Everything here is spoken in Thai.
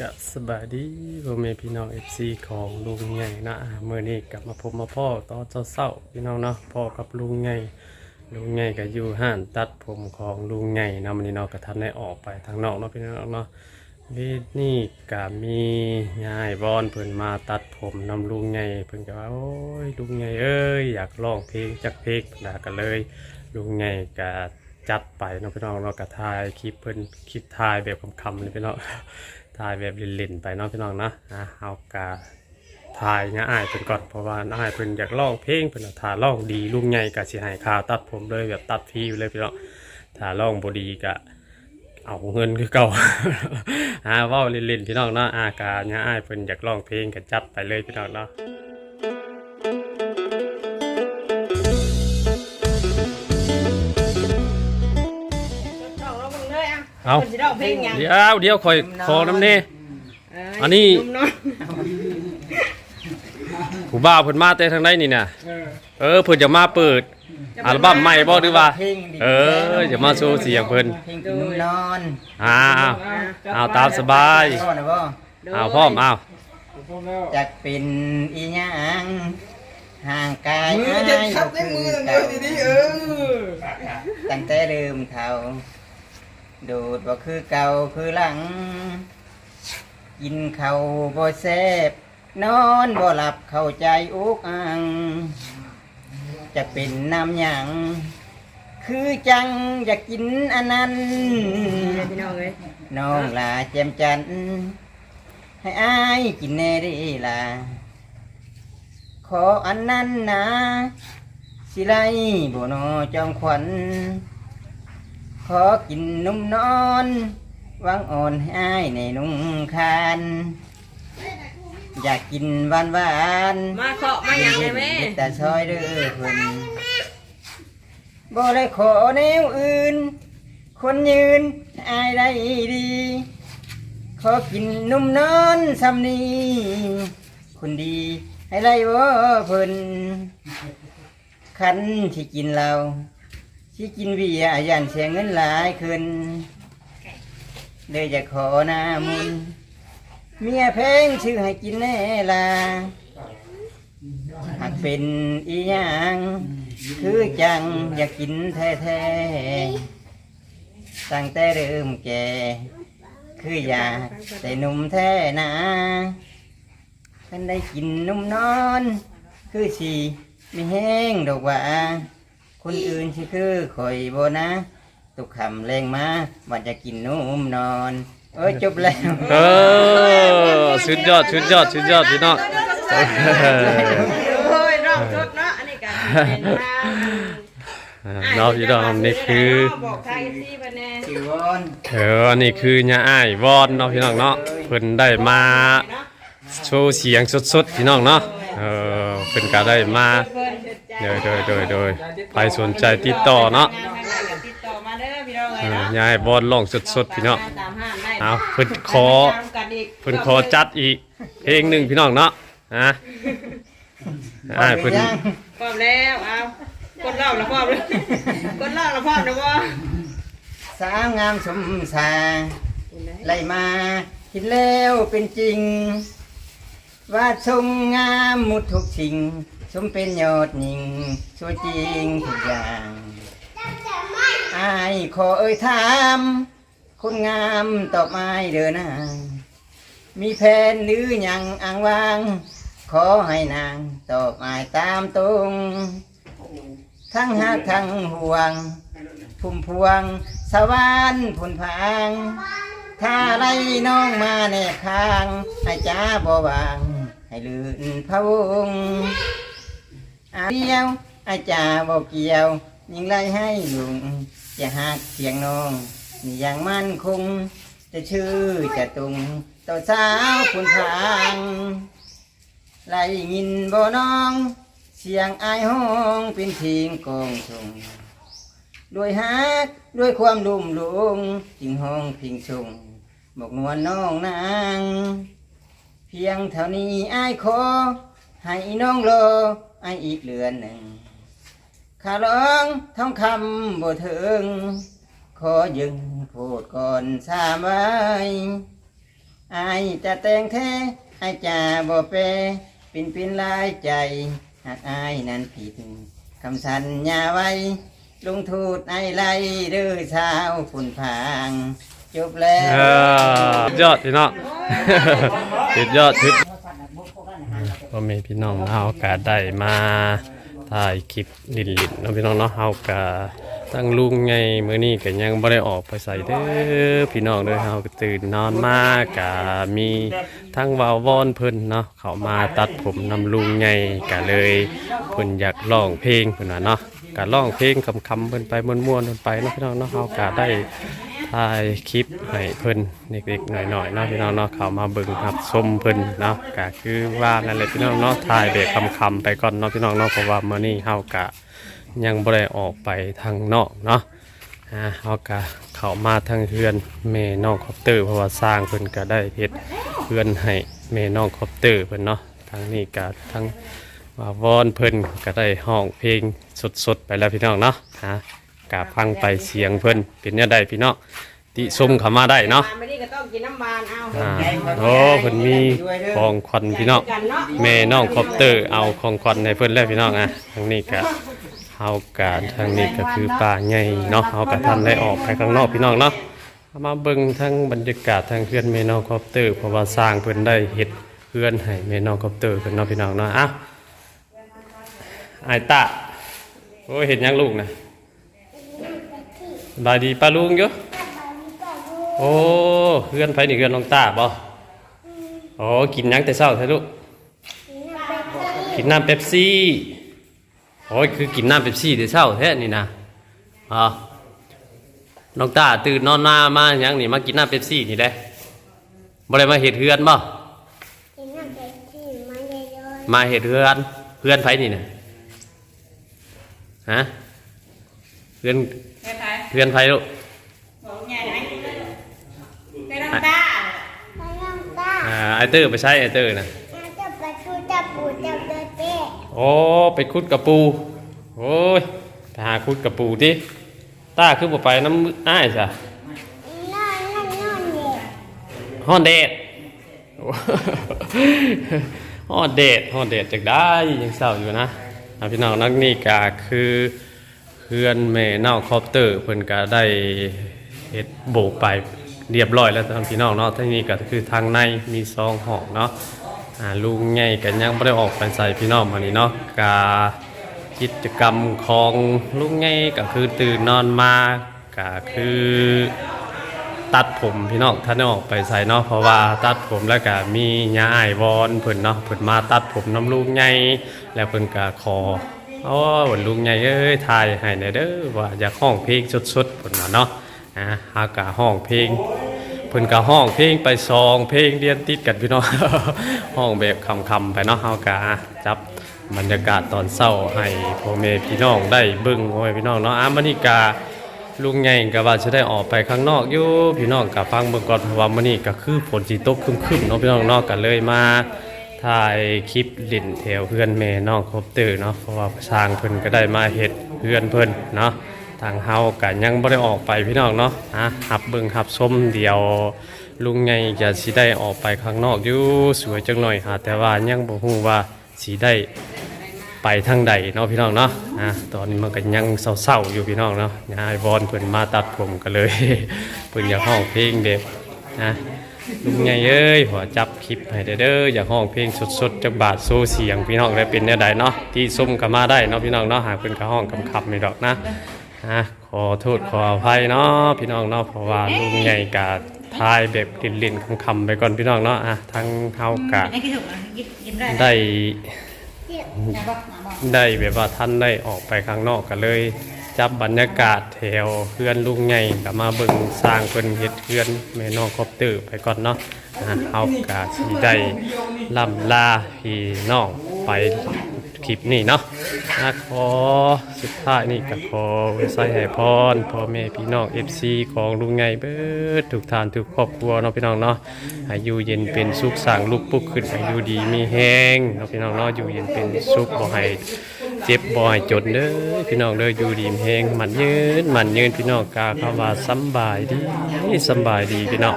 กับสบายดีพ่อแม่พี่น้องเอฟซีของลุงใหญ่นะเมื่อนี้กลับมาพบมาพ่อตอนเช้าพี่น้องเนาะพ่อกับลุงใหญ่ลุงใหญ่ก็อยู่ห้านตัดผมของลุงใหญ่นะมันนี้เนาะก็ทันได้ออกไปทางนอกเนาะพี่น้องเนาะวีนี่ก็มียายบอนเพิ่นมาตัดผมนำลุงใหญ่เพิ่นก็ว่าโอ้ยลุงใหญ่เอ้ยอยากร้องเพลงจักเพลงเพิ่นว่าก็เลย ลุงใหญ่ก็จัดไปเนาะพี่น้องเนาะก็ถ่ายคลิปเพิ่นคลิปถ่ายแบบคำๆเลยพี่น้อง ถ่ายแบบลินๆไปเนาะพี่น้องนะอะเอากาถ่ายง่ายเพิ่นก่อนเพราะว่าอ้ายเพิ่นอยากร้องเพลงเพิ่นน่ะถ้าร้องดีลุงใหญ่ก็สิให้ค่าตัดผมเลยแบบตัดฟรีเลยพี่น้องถ้าร้องบ่ดีก็เอาเงินคือเก่าอ่าเว้าลินๆพี่น้องเนาะอากาเนี่ยอ้ายเพิ่นอยากร้องเพลงก็จัดไปเลยพี่น้องเนาะ เลยอะเอาคนสิร้องเพลงหยังเดี๋ยวเดี๋ยวคอยขอน้ำเน่ เอันนี้ หมเนาะผู้บ่าวเพิ่นมาแต่ทางใดนี่น่ะเออเพิ่นจะมาเปิดอัลบั้มใหม่บ่หรือว่า เพลงดีเอออย่ามาโชว์เสียงเพิ่นเพลงกินนุ่มนอนอ่าเอาตามสบายพ่อนะบ่เอาพร้อมเอาจักเป็นอีหยังห่างกายมือจะชับในมือเลยดีๆเออตั้งแต่เริ่มเขา ดูดบ่คือเก่าคือหลัง กินเขาวบ่แซ่บนอนบ่หลับเข้าใจอุกอัง จะเป็นน้ำหยังคือจังอยากกินอันนั้น พี่น้องเอ้ยน้องลาแจมจันทร์ให้อายกินแน่ได้ลาขออันนั้นนะ สิไลบ่นอจอมขวัญ ขอกินนุ่มนอนวางอ่อนให้อายในนุ่งคานอยากกินหวานหวานๆมาเคาะมาหยังเลยแม่เด็ดแต่ซอยเด้อเพิ่นบ่ได้ขอแนวอื่น คนยืนอายได้ดี ขอกินนุ่มนอนสำนีคนดีให้ไรบ่เพิ่นคันที่กินเรา ที่กินเบียร์ยันเสียเงินหลายขึ้นเลยจะขอหน้ามุนเมียเพลงชื่อให้กินแน่ลาหากเป็นอีหยังคือจังอยากกินแท้ๆตั้งแต่เริ่มแก่ คืออยากแต่หนุ่มแท้นะคันได้กินนุ่มนอน คือสีไม่แห้งดอกว่า คนอื่นสิคือข่อยโบนะ ตุกคำแรงมาว่าจะกินนุ่มนอน เอ้ยจบแล้ว เออสุดยอดสุดยอดสุดยอดพี่น้องโอ้ยร้องสดเนาะอันนี้ก็เป็นทางอ่าเนาะพี่น้องนี่คือบอกทางซี่เพิ่นแน่สิวอนเอออันนี้คือญาอ้ายวอนเนาะพี่น้องเนาะเพิ่นได้มาเนาะโชว์เสียงสดๆพี่น้องเนาะเออเพิ่นก็ได้มา เพิ่นเฮ็ดใจ โดยโดยโดยโดยใครสนใจติดต่อเนาะงานทางไหนก็ติดต่อมาเด้อพี่น้องเอเอ้ยอเนาะยายบอลร้องสดๆพี่น้องตามห้างได้เอาเพิ่นขอตามกันอีกเพิ่นขอจัดอีกเพลงหนึ่งพี่น้องเนาะฮะอ่าเพิ่นยังพร้อมแล้วเอากดเล่าแล้วพร้อมเลยกดเล่าแล้วพร้อมนะบ่สาวงามสมสาไล่มาคิดแล้วเป็นจริง ว่าชมงามหมุดทุกสิ่ง สมเป็นยอดหญิงสวยจริงทุกอย่างอายขอเอ่ยถามคนงามตอบไม่เดินนางมีแผนหรือหยังอ้างวาง ขอให้นางตอบอายตามตรง ทั้งหักทั้งห่วง พุ่มพวง สวรรค์ผลพาง ถ้าไรน้องมาแนบข้าง ให้จ้าบ่วาง ให้ลื่นพะวง อาเดียว อาจาบ่เกี่ยว ยิ่งไล่ให้ลุงจะหักเสียงน้องนี่อย่างมั่นคง จะชื่อจะตุงต่อสาวคุณพางไล่ยินบ่น้อง เสียงอายห้องเป็นเพลงกองทงด้วยฮักด้วยความลุ่มหลงจึงห้องพิงชงบอกนวลน้องนาง เพียงเท่านี้อายขอให้น้องรอ อายอีกเรือนหนึ่งข้าร้องท่องคำบ่ถึง ขอยึงพูดก่อนสามไว้อายจะแต่งแท้อายจะบ่เป ปินปินลายใจ หากอายนั้นผิดคำสัญญาไว้ ลุงทูดไอไลเด้อสาวฝุ่นผางจบแล้วเออสุดยอดพี่น้องสุดยอดทุ ดก็มีพี่น้องเฮาก็ได้มาถ่ายคลิปลินลินเนาะพี่น้องเนาะเฮาก็ตั้งลุงไงมื้อนี้ก็ยังบ่ได้ออกไปใส่เด้อพี่น้องเด้อเฮาก็ตื่นนอนมาก็มีทั้งวาววอนเพิ่นเนาะเขามาตัดผมนำลุงไงก็เลยเพิ่นอยากร้องเพลงเพิ่นว่าเนาะก็ร้องเพลงคำๆเพิ่นไปม่วนๆเพิ่นไปเนาะพี่น้องเนาะเฮาก็ได้ ถ่ายคลิปให้เพิ่นเด็กๆหน่อยๆเนาะพี่น้องเนาะเขามาเบิ่งครับชมเพิ่นเนาะก็คือว่านั่นแหละพี่น้องเนาะถ่ายแบบคำๆไปก่อนเนาะพี่น้องเนาะเพราะว่ามื้อนี้เฮากะยังบ่ได้ออกไปทางนอกเนาะอ่าเฮากะเข้ามาทางเฮือนแม่น้องคอปเตอร์เพราะว่าสร้างเพิ่นก็ได้เฮ็ดเฮือนให้แม่น้องคอปเตอร์เพิ่นเนาะทางนี้ก็ทางว่าวอนเพิ่นก็ได้ห้องเพลงสดๆไปแล้วพี่น้องเนาะฮะ กะฟังไปเสียงเพิ่นเป็นแนวใดพี่น้องติชมเข้ามาได้เนาะไม่ได้ก็ต้องกินน้ำมันเอาอ่าโอ้เพิ่นมีของขวัญพี่น้องกันเนาะแม่น้องคอปเตอร์เอาของขวัญให้เพิ่นแล้วพี่น้องอะทางนี้ก็เฮากะทางนี้ก็คือป่าใหญ่เนาะเฮาก็ทันได้ออกไปข้างนอกพี่น้องเนาะเอามาเบิ่งทั้งบรรยากาศทางเพื่อนแม่น้องคอปเตอร์เพราะว่าสร้างเพิ่นได้เฮ็ดเพื่อนให้แม่น้องคอปเตอร์เพิ่นเนาะพี่น้องเนาะอะไอ้ายตาโอ้ยเห็นยังลูกนะส บายดีป้าลุงอยู่โอ้เพื่อนไผนี่เพื่อนน้องตาบ่โอ้กินหยังแต่เช้าแท้ลูกกินน้ำเป๊ปซี่โอ้ยคือกินน้ำเป๊ปซี่แต่เช้าแท้นี่นะอ๋อน้องตาตื่นนอนมามาหยังนี่มากินน้ำเป๊ปซี่นี่แหละบ่ได้มาเฮ็ดเฮือนบ่กินน้ำเป๊ปซี่มาเยอะมาเฮ็ดเฮือนเฮือนไผนี่น่ะฮะเฮือนไปไป เฮือนไผลูกบอกใหญ่ไหมไปน้ำตาๆไปน้ำตาอ่าไอเตอร์ไปใช้ไอเตอร์น่ะแล้วจะไปชูจับปูจับเดินเป๊ะโอ้ไปคุดกระปูโอ้ยไปหาคุดกระปูดิตาคือบ่ไปน้ำอ้ายจ้ะนอนนั่นนอนเด็กฮอนเดดโอ้ฮอนเดดฮอนเดดจากได้ยังเศร้าอยู่นะอะพี่น้องนักนี่ก็คือ เพื่อนแม่เน่าคอปเตอร์เพิ่นก็ได้เฮ็ดโบกไปเรียบร้อยแล้วทานพี่น้องเนาะที่นี่ก็คือทางในมีซองห้องเนาะอ่าลุงใหญ่กันยังบ่ได้ออกไปใส่พี่น้องมานี่เนาะกากิจกรรมของลุงไงก็คือตื่นนอนมาก็คือตัดผมพี่น้องท่านน้ออกไปใส่เนาะเพราะว่าตัดผมแล้วก็มีญาอ้ายวอนเพิ่นเนาะเพิ่นมาตัดผมน้ำลุงไงแล้วเพิ่นก็ขอ เอาวันลุงไงเอ้ยทายให้หน่ยเด้อว่าอยากห้องเพลงสดๆเพิ่นว่าเนาะอ่าหากะห้องเพลงเพิ่นก็ห้องเพลงไปซองเพลงเรียนติดกันพี่น้องห้องแบบคำๆไปเนาะเฮากะจับบรรยากาศตอนเช้าให้พ่อแม่พี่น้องได้เบิ่งโอ้ยพี่น้องเนาะอามื้อนี้กะลุงใหญ่ก็ว่าจะได้ออกไปข้างนอกอยู่พี่น้องก็ฟังเบิ่งก่อนว่ามื้อนี้ก็คือฝนสิตกครึมๆเนาะพี่น้องเนาะก็เลยมา ถ่ายคลิปเล่นแถวเพื่อนแม่น้องครบตื่นเนาะเพราะว่าสร้างเพิ่นก็ได้มาเฮ็ดเพื่อนเพิ่นเนาะทางเฮากันยังบ่ได้ออกไปพี่น้องเนาะอะหับเบิ่งหับชมเดียว ลุงไงจะสิได้ออกไปข้างนอกอยู่สวยจังหน่อยหาแต่ว่ายังบ่ฮู้ว่าสิได้ไปทางใดเนาะพี่น้องเนาะอะตอนนี้มันก็ยังเศร้าๆอยู่พี่น้องเนาะยายวอนเพิ่นมาตัดผมกันเลยเพิ่นอยากห้องเพลงเด็กนะ ลุงไงเอ้ยหัวจับคลิปให้เด้ออยากห้องเพลงสดๆจักบาทโซเสียงพี่น้องได้เป็นแนวใดเนาะที่ส้มก็มาได้เนาะพี่น้องเนาะหากเพิ่นก็ห้องกำคับไม่ดอกนะอะขอโทษขออภัยเนาะพี่น้องเนาะเพราะว่าลุงใหญ่กาทายแบบลิ่นๆคำๆไปก่อนพี่น้องเนาะอะทั้งเฮากะได้ได้ได้แบบว่าท่านได้ออกไปข้างนอกกันเลย จับบรรยากาศแถวเพื่อนลุงใหญ่กับมาเบิ่งสร้างเพิ่นเฮ็ดเพื่อนแม่น้องครบตื้อไปก่อนเนาะอะเฮากะสิได้ล่ำลาพี่น้องไปคลิปนี้เนาะอะขอสุดท้ายนี่ก็ขอไว้ใส่ให้พรพ่อแม่พี่น้อง FC ของลุงใหญ่เบิดทุกทานทุกครอบครัวเนาะพี่น้องเนาะให้อยู่เย็นเป็นสุขสร้างลูกปุ๊กขึ้นให้อยู่ดีมีแฮงเนาะพี่น้องเนาะอยู่เย็นเป็นสุขบ่ให้ เจ็บบ่อยจนเด้อพี่น้องเด้ออยู่ดีมีแฮงมันยืนมันยืนพี่น้องกาคำว่าสำบายดีสำบายดีพี่น้อง